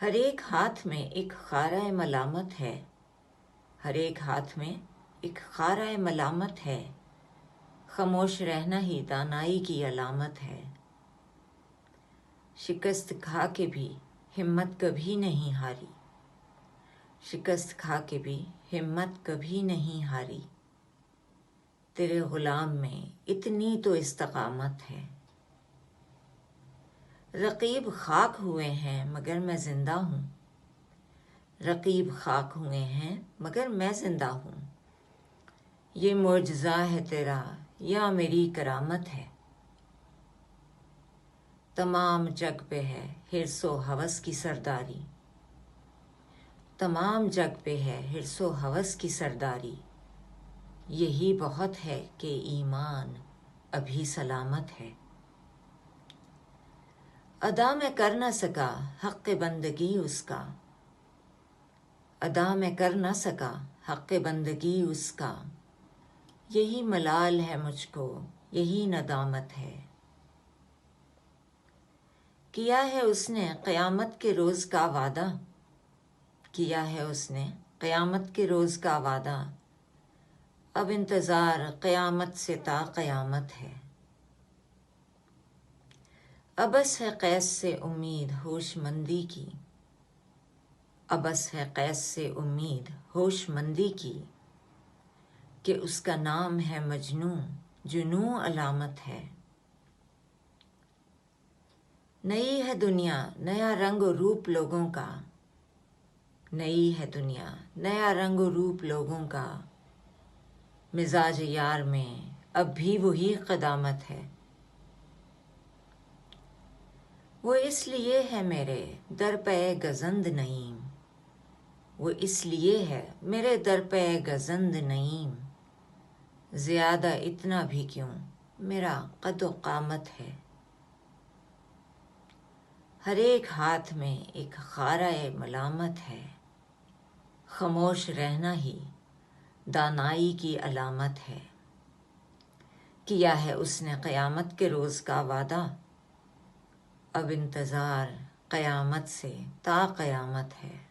हर एक हाथ में एक खारा मलामत है। हर एक हाथ में एक खारा मलामत है। खामोश रहना ही दानाई की अलामत है। शिकस्त खा के भी हिम्मत कभी नहीं हारी। शिकस्त खा के भी हिम्मत कभी नहीं हारी। तेरे गुलाम में इतनी तो इस्तकामत है। रकीब खाक हुए हैं, मगर मैं ज़िंदा हूँ। रकीब खाक हुए हैं, मगर मैं ज़िंदा हूँ। ये मुर्जा है तेरा, या मेरी करामत है। तमाम जग पे है हिरसो हवस की सरदारी। तमाम जग पे है हिरसो हवस की सरदारी। यही बहुत है कि ईमान अभी सलामत है। अदा में कर ना सका हक बंदगी उसका। अदा में कर ना सका हक बंदगी उसका। यही मलाल है मुझको, यही नदामत है। किया है उसने क़यामत के रोज़ का वादा। किया है उसने क़यामत के रोज़ का वादा। अब इंतज़ार क़यामत से ता क़यामत है। अबस है कैस से उम्मीद होशमंदी की। अबस है कैस से उम्मीद होशमंदी की कि उसका नाम है मजनू जुनू अलामत है। नई है दुनिया, नया रंग रूप लोगों का। नई है दुनिया, नया रंग रूप लोगों का। मिजाज यार में अब भी वही कदामत है। वो इसलिए है मेरे दर पे गजंद नईम। वो इसलिए है मेरे दर पे गजंद नईम। ज़्यादा इतना भी क्यों? मेरा कद कामत है। हर एक हाथ में एक खारा मलामत है। खामोश रहना ही दानाई की अलामत है। किया है उसने क़यामत के रोज़ का वादा? अब इंतज़ार क़यामत से ता क़यामत है।